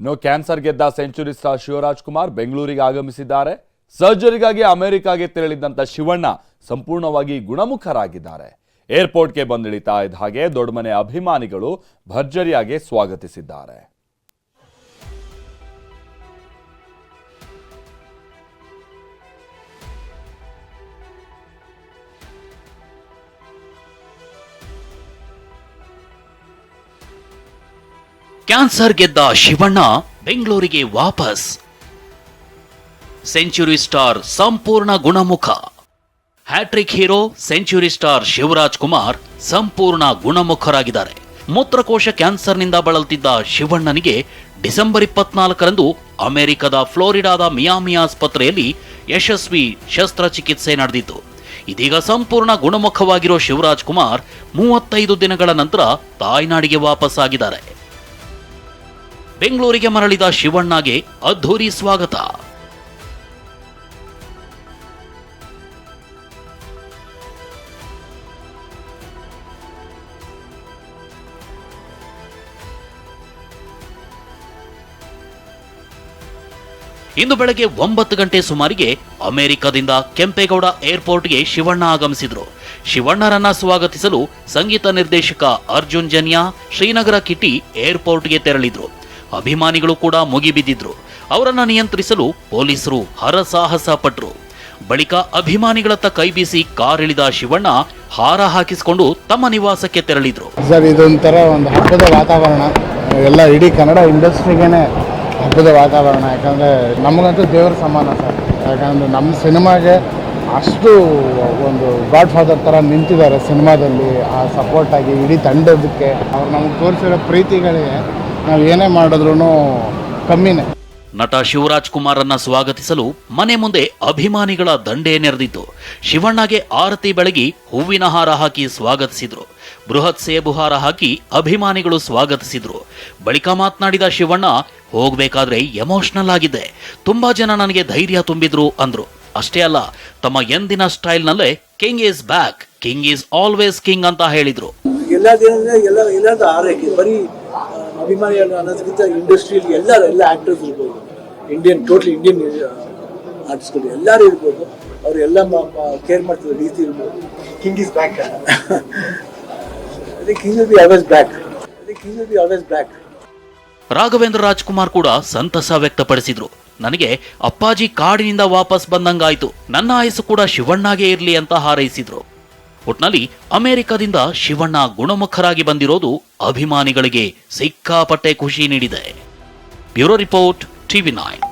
ಇನ್ನು ಕ್ಯಾನ್ಸರ್ ಗೆದ್ದ century star Shivaraj Kumar ಬೆಂಗಳೂರಿಗೆ ಆಗಮಿಸಿದ್ದಾರೆ. ಸರ್ಜರಿಗಾಗಿ ಅಮೆರಿಕಾಗೆ ತೆರಳಿದ್ದಂಥ ಶಿವಣ್ಣ ಸಂಪೂರ್ಣವಾಗಿ ಗುಣಮುಖರಾಗಿದ್ದಾರೆ. ಏರ್ಪೋರ್ಟ್ಗೆ ಬಂದಿಳಿತಾ ಇದ್ದ ಹಾಗೆ ದೊಡ್ಡಮನೆ ಅಭಿಮಾನಿಗಳು ಭರ್ಜರಿಯಾಗಿ ಸ್ವಾಗತಿಸಿದ್ದಾರೆ. ಕ್ಯಾನ್ಸರ್ ಗೆದ್ದ ಶಿವಣ್ಣ ಬೆಂಗಳೂರಿಗೆ ವಾಪಸ್. ಸೆಂಚುರಿ ಸ್ಟಾರ್ ಸಂಪೂರ್ಣ ಗುಣಮುಖ. Hat trick hero, century star Shivaraj Kumar ಸಂಪೂರ್ಣ ಗುಣಮುಖರಾಗಿದ್ದಾರೆ. ಮೂತ್ರಕೋಶ ಕ್ಯಾನ್ಸರ್ನಿಂದ ಬಳಲುತ್ತಿದ್ದ ಶಿವಣ್ಣನಿಗೆ ಡಿಸೆಂಬರ್ ಇಪ್ಪತ್ನಾಲ್ಕರಂದು ಅಮೆರಿಕದ ಫ್ಲೋರಿಡಾದ ಮಿಯಾಮಿ ಆಸ್ಪತ್ರೆಯಲ್ಲಿ ಯಶಸ್ವಿ ಶಸ್ತ್ರಚಿಕಿತ್ಸೆ ನಡೆದಿತ್ತು. ಇದೀಗ ಸಂಪೂರ್ಣ ಗುಣಮುಖವಾಗಿರೋ ಶಿವರಾಜ್ ಕುಮಾರ್ ಮೂವತ್ತೈದು ದಿನಗಳ ನಂತರ ತಾಯ್ನಾಡಿಗೆ ವಾಪಸ್ಸಾಗಿದ್ದಾರೆ. ಬೆಂಗಳೂರಿಗೆ ಮರಳಿದ ಶಿವಣ್ಣಗೆ ಅದ್ಧೂರಿ ಸ್ವಾಗತ. ಇಂದು ಬೆಳಗ್ಗೆ ಒಂಬತ್ತು ಗಂಟೆ ಸುಮಾರಿಗೆ ಅಮೆರಿಕದಿಂದ ಕೆಂಪೇಗೌಡ ಏರ್ಪೋರ್ಟ್ಗೆ ಶಿವಣ್ಣ ಆಗಮಿಸಿದ್ರು. ಶಿವಣ್ಣರನ್ನ ಸ್ವಾಗತಿಸಲು ಸಂಗೀತ ನಿರ್ದೇಶಕ ಅರ್ಜುನ್ ಜನ್ಯಾ ಶ್ರೀನಗರ ಕಿಟಿ ಏರ್ಪೋರ್ಟ್ಗೆ ತೆರಳಿದ್ರು. ಅಭಿಮಾನಿಗಳು ಕೂಡ ಮುಗಿಬಿದ್ದಿದ್ರು. ಅವರನ್ನ ನಿಯಂತ್ರಿಸಲು ಪೊಲೀಸರು ಹರಸಾಹಸ ಪಟ್ರು. ಬಳಿಕ ಅಭಿಮಾನಿಗಳತ್ತ ಕೈ ಬೀಸಿ ಇಳಿದ ಶಿವಣ್ಣ ಹಾರ ಹಾಕಿಸಿಕೊಂಡು ತಮ್ಮ ನಿವಾಸಕ್ಕೆ ತೆರಳಿದ್ರು. ಸರ್, ಇದೊಂಥರ ಒಂದು ಹಬ್ಬದ ವಾತಾವರಣ. ಎಲ್ಲ ಇಡೀ ಕನ್ನಡ ಇಂಡಸ್ಟ್ರಿಗೇನೆ ಹಬ್ಬದ ವಾತಾವರಣ. ಯಾಕಂದರೆ ನಮಗಂತೂ ದೇವರ ಸಮಾನ ಸರ್. ಯಾಕಂದರೆ ನಮ್ಮ ಸಿನಿಮಾಗೆ ಅಷ್ಟು ಒಂದು ಗಾಡ್ ಫಾದರ್ ಥರ ನಿಂತಿದ್ದಾರೆ ಸಿನಿಮಾದಲ್ಲಿ. ಆ ಸಪೋರ್ಟಾಗಿ ಇಡೀ ತಂಡದಕ್ಕೆ. ಅವ್ರು ನಮ್ಗೆ ತೋರಿಸಿರೋ ಪ್ರೀತಿಗಳಿಗೆ ನಾವು ಏನೇ ಮಾಡಿದ್ರು ಕಮ್ಮಿನೇ. ನಟ ಶಿವರಾಜ್ ಕುಮಾರನ್ನ ಸ್ವಾಗತಿಸಲು ಮನೆ ಮುಂದೆ ಅಭಿಮಾನಿಗಳ ದಂಡೇ ನೆರೆದಿತ್ತು. ಶಿವಣ್ಣಗೆ ಆರತಿ ಬೆಳಗಿ ಹೂವಿನ ಹಾರ ಹಾಕಿ ಸ್ವಾಗತಿಸಿದ್ರು. ಬೃಹತ್ ಸೇಬು ಹಾರ ಹಾಕಿ ಅಭಿಮಾನಿಗಳು ಸ್ವಾಗತಿಸಿದ್ರು. ಬಳಿಕ ಮಾತನಾಡಿದ ಶಿವಣ್ಣ ಹೋಗ್ಬೇಕಾದ್ರೆ ಎಮೋಷನಲ್ ಆಗಿದೆ. ತುಂಬಾ ಜನ ನನಗೆ ಧೈರ್ಯ ತುಂಬಿದ್ರು ಅಂದ್ರು. ಅಷ್ಟೇ ಅಲ್ಲ ತಮ್ಮ ಎಂದಿನ ಸ್ಟೈಲ್ನಲ್ಲೇ king is back king is always king ಅಂತ ಹೇಳಿದ್ರು. ಎಲ್ಲ ದಿನ ಎಲ್ಲ ಎಲ್ಲಾದ್ರೂ ಆರೈಕೆ ಬರೀ ಆ, ಅಭಿಮಾನಿ ಅನ್ನೋ- ಅನ್ನೋದಕ್ಕಿಂತ ಇಂಡಸ್ಟ್ರಿಯಲ್ಲಿ ಎಲ್ಲರೂ ಎಲ್ಲ ಆ್ಯಕ್ಟರ್ಸ್ ಇರ್ಬೋದು. ಇಂಡಿಯನ್ ಟೋಟಲ್ ಇಂಡಿಯನ್ ಆರ್ಟಿಸ್ಟ್ಗಳು ಎಲ್ಲರೂ ಇರ್ಬೋದು. ಅವ್ರು ಎಲ್ಲ ಕೇರ್ ಮಾಡ್ತಿರೋ ರೀತಿ ಇರ್ಬೋದು. ಕಿಂಗ್ ಇಸ್ ಬ್ಯಾಕ್ ಅದೇ king will be always back ಅದೇ king will be always back Raghavendra Rajkumar ಕೂಡ ಸಂತಸ ವ್ಯಕ್ತಪಡಿಸಿದ್ರು. ನನಗೆ ಅಪ್ಪಾಜಿ ಕಾಡಿನಿಂದ ವಾಪಸ್ ಬಂದಂಗಾಯ್ತು. ನನ್ನ ಆಯಸ್ಸು ಕೂಡ ಶಿವಣ್ಣಾಗೆ ಇರಲಿ ಅಂತ ಹಾರೈಸಿದ್ರು. ಒಟ್ನಲ್ಲಿ ಅಮೆರಿಕದಿಂದ ಶಿವಣ್ಣ ಗುಣಮುಖರಾಗಿ ಬಂದಿರೋದು ಅಭಿಮಾನಿಗಳಿಗೆ ಸಿಕ್ಕಾಪಟ್ಟೆ ಖುಷಿ ನೀಡಿದೆ. Bureau report TV nine.